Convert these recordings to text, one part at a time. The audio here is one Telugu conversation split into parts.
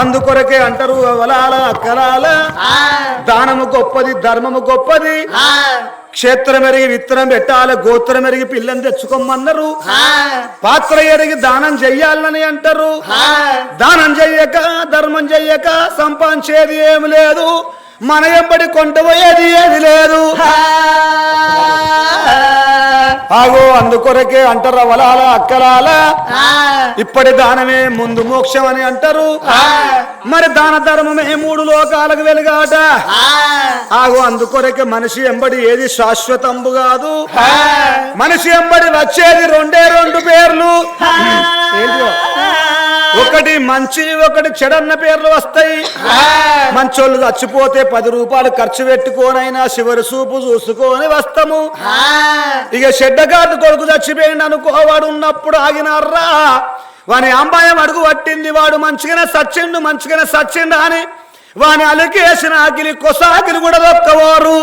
అందుకొరకే అంటారు అవలాల అక్కలాల. దానము గొప్పది ధర్మము గొప్పది. క్షేత్రం ఎరిగి విత్తనం పెట్టాలి గోత్రం ఎరిగి పిల్లని తెచ్చుకోమన్నారు. పాత్ర ఎరిగి దానం చెయ్యాలని అంటారు. దానం చెయ్యక ధర్మం చెయ్యక సంపాదించేది ఏమి లేదు. మన ఎంబడి కొంటపోయేది ఏది లేదు. ఆగో అందుకొరకే అంటారు వలాల అక్కలాల? ఇప్పటి దానమే ముందు మోక్షం అని అంటారు మరి దాన ధర్మమే మూడు లోకాలకు వెలుగాట. ఆగో అందుకొరకే మనిషి ఎంబడి ఏది శాశ్వతంబు కాదు. మనిషి ఎంబడి వచ్చేది రెండే రెండు పేర్లు. ఏంటిదో? ఒకటి మంచి ఒకటి చెడన్న పేర్లు వస్తాయి. మంచోళ్ళు చచ్చిపోతే పది రూపాయలు ఖర్చు పెట్టుకోనైనా చివరి చూపు చూసుకొని వస్తాము. ఇక చెడ్డగాడు కొడుకు చచ్చిపోయింది అనుకో వాడు ఉన్నప్పుడు ఆగినారా వాని అమ్మాయం అడుగు పట్టింది వాడు మంచిగానే సచ్చిండు మంచిగానే సచ్చిండు అని. వాని అలికేసిన ఆకిలి కొసాకిలి కూడా దొక్కవారు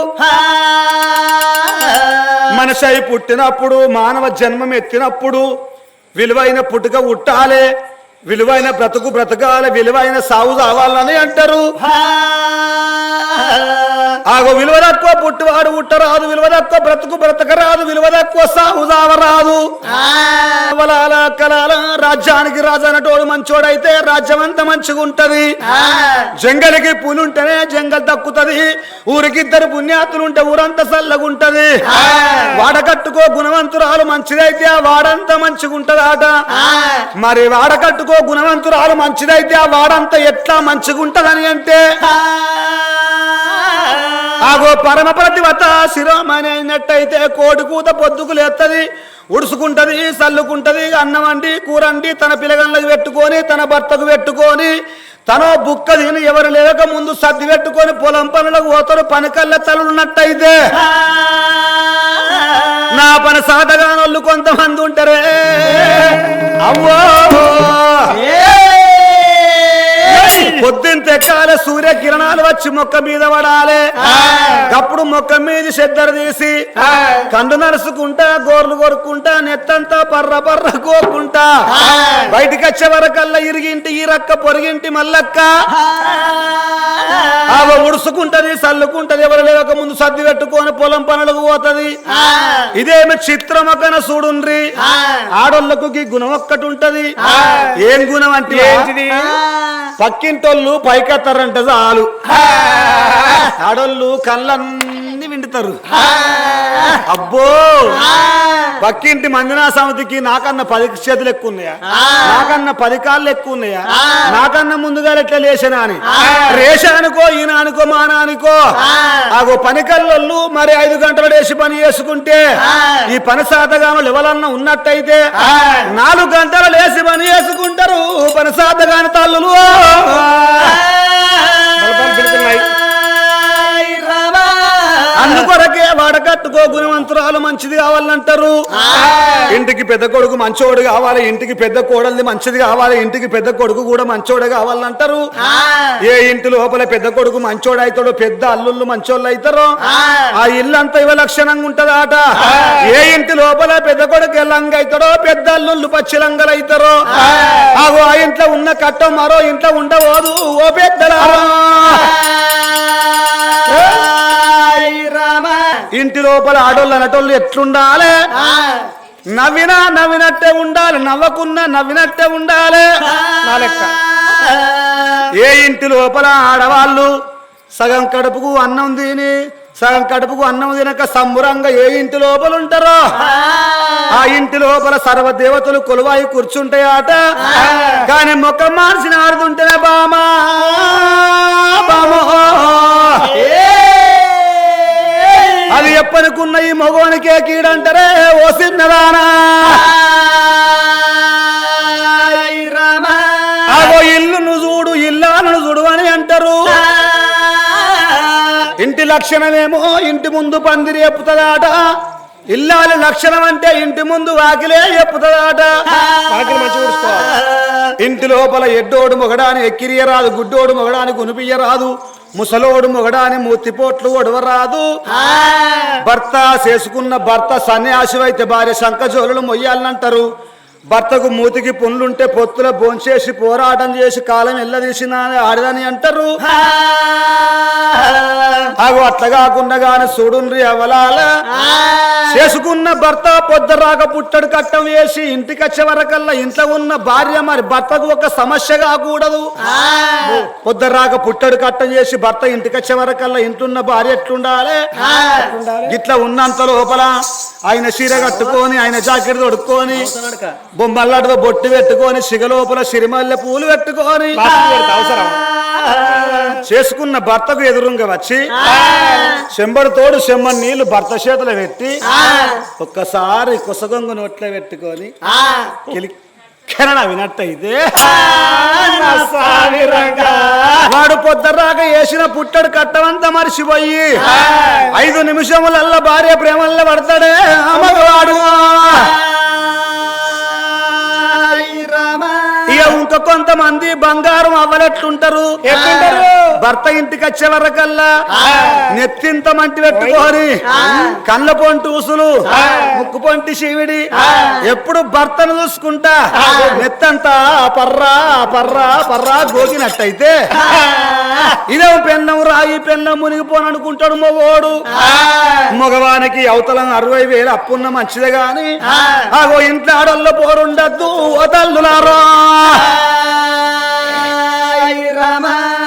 మనిషి అయి పుట్టినప్పుడు మానవ జన్మం ఎత్తినప్పుడు విలువైన పుట్టుక ఉట్టాలే. విలువైన బ్రతుకు బ్రతకాలి విలువైన సాగు కావాలని అంటారు. ఆగో విలువ తక్కువ పుట్టివాడు ఉట్టరాదు విలువ తక్కువ బ్రతుకు బ్రతకరాదు విలువ తక్కువ సాగు రాదు అవలాల కలాల రాజ్యానికి రాజు అన్నటోడు మంచోడైతే రాజ్యం అంతా మంచిగా ఉంటది. జంగలికి పులుంటేనే జంగల్ దక్కుతది ఊరికి ఇద్దరు పుణ్యాతులు ఉంటే ఊరంతా చల్లగుంటది. వాడ కట్టుకో గుణవంతురాలు మంచిదైతే ఆ వాడంతా మంచిగా ఉంటదాట. మరి వాడ కట్టుకో గుణవంతురాలు మంచిదైతే ఆ వాడంతా ఎట్లా మంచిగా ఉంటదని అంటే ఆగో పరమ ప్రతివత శిరోమణి అయినట్టయితే కూత పొద్దుకు లేత్తది ఉడుసుకుంటది చల్లుకుంటది అన్నం అండి కూరండి తన పిల్లగళ్ళకి పెట్టుకొని తన భర్తకు పెట్టుకొని తన బుక్క తిని ఎవరు లేక ముందు సర్ది పెట్టుకొని పొలం పనులకు పోతారు పని కళ్ళ తలున్నట్టయితే నా పని సాధగానోళ్ళు కొంతమంది ఉంటారే. అవ్వో. పొద్దున్న తెక్కాలి సూర్య కిరణాలు వచ్చి మొక్క మీద పడాలి. అప్పుడు మొక్క మీద చెద్దరు తీసి కండు నరుసుకుంటా గోర్లు కొరుక్కుంటా నెత్తంతా పర్ర పర్ర కోరుకుంటా బయటికి వచ్చే వరకల్లా ఇరిగింటి ఈ రక్క పొరిగింటి మల్లక్క. ఆమె ఉడుసుకుంటది చల్లుకుంటది ఎవరు లేక ముందు సర్ది పెట్టుకొని పొలం పనులకు పోతది. ఇదేమి చిత్రమకన చూడుండ్రి. ఆడోళ్ళకు ఈ గుణం ఒక్కటి ఉంటది ఏం గుణం అంటే ఏంటిది? పక్కింటోళ్ళు పైకెత్తారంట చాలు. ఆడోళ్ళు కళ్ళన్నీ వింటుతారు అబ్బో! పక్కింటి మందినా సమితికి నాకన్నా పది చేతులు ఎక్కువ ఉన్నాయా? నాకన్నా పది కాళ్ళు ఎక్కువ ఉన్నాయా? నాకన్నా ముందుగా ఎట్లా లేచనా అని. రేష అనుకో ఈయన అనుకో మాన అనుకో. ఆగో పని కళ్ళు మరి ఐదు గంటలు వేసి పని చేసుకుంటే ఈ పని సాధగాను ఎవరన్నా ఉన్నట్టయితే నాలుగు గంటలు లేసి పని చేసుకుంటారు పని సాధగాని తల్లులు. అందుకొరకే వాడకట్టుకో గుణవంతురాలు మంచిది కావాలంటారు. ఇంటికి పెద్ద కొడుకు మంచోడు కావాలి ఇంటికి పెద్ద కోడలిది మంచిది కావాలి ఇంటికి పెద్ద కొడుకు కూడా మంచోడే కావాలంటారు. ఏ ఇంటి లోపల పెద్ద కొడుకు మంచోడు అవుతాడో పెద్ద అల్లుళ్ళు మంచోళ్ళు అవుతారో ఆ ఇల్లు అంతా ఇవ లక్షణంగా ఉంటదాట ఏ ఇంటి లోపల పెద్ద కొడుకు లంగ అవుతాడో పెద్ద అల్లుళ్ళు పచ్చి లంగలు అవుతారో ఆ ఇంట్లో ఉన్న కట్టం మరో ఇంట్లో ఉండబోదు ఓ పెద్దలారా. ఇంటి లోపల ఆడోళ్ళు అనటోళ్ళు ఎట్లుండాలి? నవ్వినా నవ్వినట్టే ఉండాలి నవ్వకున్నా నవ్వినట్టే ఉండాలి. నా లెక్క. ఏ ఇంటి లోపల ఆడవాళ్ళు సగం కడుపుకు అన్నం తిని సగం కడుపుకు అన్నం తినక సంబురంగా ఏ ఇంటి లోపల ఉంటారో? ఆ. ఇంటి లోపల సర్వదేవతలు కొలువాయి కూర్చుంటాయట. కానీ ముఖం మార్చిన ఆడుతుంటేనే బామా బామో. ఎప్పటికున్న ఈ మగవానికే కీడంటారే ఓ సిన్నదానా. ఆగో ఇల్లును చూడు ఇల్లాలను చూడు అని అంటారు. ఇంటి లక్షణమేమో ఇంటి ముందు పందిరి ఎప్పుతుందాట. ఇల్లాలి లక్షణం అంటే ఇంటి ముందు వాకిలే ఎప్పుతుందాట. ఇంటి లోపల ఎడ్డోడు మొగడాని ఎక్కిరియరాదు గుడ్డోడు మొగడాని గునిపియ్యరాదు. ముసలోడు మొగడాని మూతిపోట్లు ఒడవరాదు. భర్త చేసుకున్న భర్త సన్యాసి అయితే భార్య శంఖజోలులు మొయ్యాలంటారు భర్తకు మూతికి పుండ్లుంటే పొత్తుల భోంచేసి పోరాటం చేసి కాలం ఎల్లదీసిన ఆడదని అంటారు. ఆగు అట్లా కాకుండా గాని చూడుండ్రి అవలాల. చేసుకున్న భర్త పొద్దురాక పుట్టడు కట్టం వేసి ఇంటికి వచ్చే వరకల్లా ఇంట్లో ఉన్న భార్య మరి భర్తకు ఒక సమస్య కాకూడదు. పొద్దురాక పుట్టడు కట్టం చేసి భర్త ఇంటికి వచ్చే వరకల్లా ఇంటున్న భార్య ఎట్లుండాలి? ఇట్లా ఉన్నంత లోపల ఆయన చీర కట్టుకొని ఆయన జాకెట్ తొడుక్కొని బొమ్మల్లాడుతో బొట్టు పెట్టుకొని సిగ లోపల సిరిమల్లె పూలు పెట్టుకొని. చేసుకున్న భర్తకు ఎదురుగా వచ్చి చెంబడు తోడు చెమ్మని నీళ్ళు భర్త చేతులు పెట్టి ఒక్కసారి కుసగొంగు నోట్లో పెట్టుకొని కెనడా వినట్టయితే వాడు పొద్దురాక వేసిన పుట్టడు కట్టమంతా మర్చిపోయి ఐదు నిమిషములల్ల భార్య ప్రేమల్లో పడతాడే. అమ్మగవాడు ఇక కొంతమంది బంగారం అవ్వలెట్లుంటారు. ఎట్లుంటారు? భర్త ఇంటికి వచ్చే వరకల్లా నెత్తింత మంటి పెట్టుకొని కళ్ళ పొంటి ఉసులు ముక్కు పొంటి శివుడి ఎప్పుడు భర్తను చూసుకుంటా. నెత్తంతా పర్రా పర్రా పర్రా గోకినట్టయితే ఇదే పెన్నం రాయి పెన్నం మునిగిపోననుకుంటాడు మగోడు మగవానికి అవతలం అరవై వేలు అప్పున్న మంచిదే గాని ఆగో ఇంట్లో ఆడల్లో పోరుండద్దు ఓ తల్లులారా.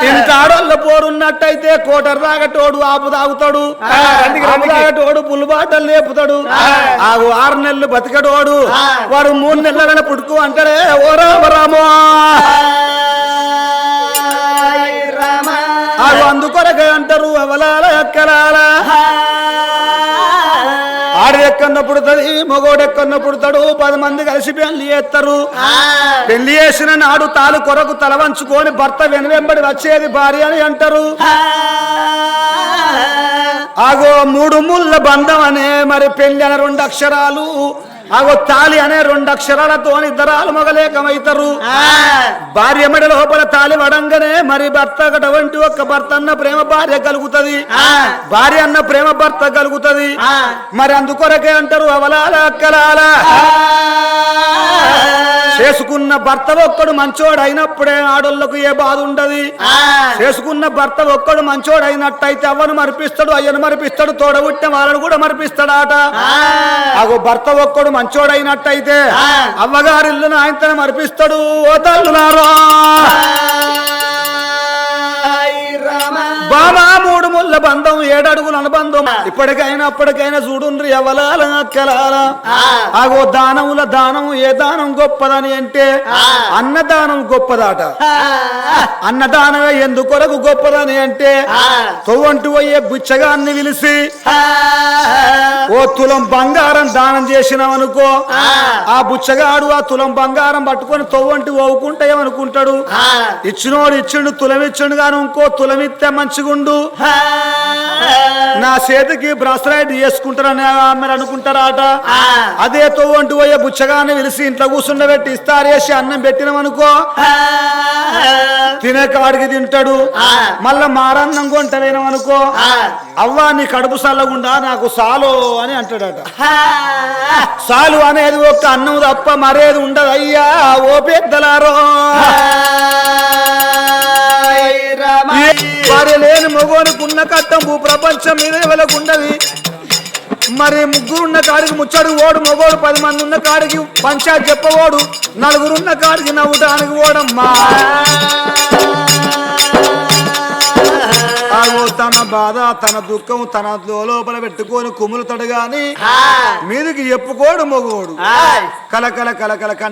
ఇంత ఆడోళ్ళ పోరున్నట్టయితే కోటర్ తాగటోడు ఆపు తాగుతాడు. ఆపు తాగటోడు పుల్లుబాటలు లేపుతాడు. ఆగు ఆరు నెలలు బతికటోడు. వాడు మూడు నెలల పుట్టుకు అంటాడే ఓ రామ రామో. ఆగు అందుకొరకే అంటారు అవలాల ఎక్కలాల ఆడు ఎక్కన్న పుడుతుంది మగోడు ఎక్కన్న పుడతాడు పది మంది కలిసి పెళ్ళి చేస్తారు పెళ్ళి చేసిన నాడు తాలు కొరకు తల వంచుకొని భర్త వెనువెంబడి వచ్చేది భార్య అని అంటారు. ఆగో మూడు ముళ్ళ బంధం అనే మరి పెళ్ళి అనే రెండు అక్షరాలు ఆగో తాలి అనే రెండు అక్షరాలతో ఇద్దరాలు మొగలేకమైతారు. భార్య మెడ లోపల తాలి వడంగానే మరి భర్త అటువంటి ఒక్క భర్త అన్న ప్రేమ భార్య కలుగుతది. భార్య అన్న ప్రేమ భర్త కలుగుతది. మరి అందుకొరకే అంటారు అవలాల అక్కలాల. చేసుకున్న భర్త ఒక్కడు మంచోడు అయినప్పుడే ఆడోళ్ళకు ఏ బాధ ఉండదు. చేసుకున్న భర్త ఒక్కడు మంచోడు అయినట్టయితే అవ్వను మరిపిస్తాడు అయ్యను మరిపిస్తాడు తోడబుట్టిన వాళ్ళను కూడా మరిపిస్తాడాట. అగో భర్త ఒక్కడు మంచోడు అయినట్టయితే అవ్వగారిల్లును ఆయనతో మరిపిస్తాడు. ఓ తల్లులారా. ముళ్ళ బంధం ఏడడుగుల అనుబంధం. ఇప్పటికైనా అప్పటికైనా చూడుండ్రి ఎవలాల అక్కలాల ఆగో దానముల దానం ఏ దానం గొప్పదని అంటే అన్నదానం గొప్పదాట. అన్నదానమే ఎందుకొరకు గొప్పదని అంటే తొవ్వంటి పోయే బిచ్చగాన్ని పిలిచి ఓ తులం బంగారం దానం చేసినామనుకో ఆ. బుచ్చగాడు ఆ తులం బంగారం పట్టుకొని తొవ్వంటి ఓవుకుంటే ఏమనుకుంటాడు ఇచ్చినోడు ఇచ్చిండు తులం ఇచ్చిండు గాను ఇంకో తులం ఇస్తే మంచిగుండు నా చేతికి బ్రాస్లైట్ చేసుకుంటారని మీరు అనుకుంటారాట. అదే తొవ్వంటి పోయే బుచ్చగాన్ని పిలిచి ఇంట్లో కూర్చుండబెట్టి ఇస్తారేసి అన్నం పెట్టినామనుకో. తినే కాడికి తింటాడు. మళ్ళా మారన్నం కొంటవేనమనుకో అవ్వా నీ కడుపు సల్లగుండా నాకు సాలు అని అంటాడట. సాలు అనేది ఒక్క అన్నం తప్ప మరేది ఉండదు అయ్యా ఓ పెద్దలారో. భార్య లేని మగోనుకున్న కట్టం భూ ప్రపంచం మీద వెలకుండది మరి ముగ్గురున్న కాడికి ముచ్చడు ఓడు మగోడు పది మంది ఉన్న కాడికి పంచాయత్ చెప్పవోడు నలుగురున్న కాడికి నవ్వటానికి ఓడమ్మా. తన బాధ తన దుఃఖం తన లోపల పెట్టుకొని కుములుతాడు గాని మీదికి చెప్పుకోడు మగోడు. కలకల కలకల కంట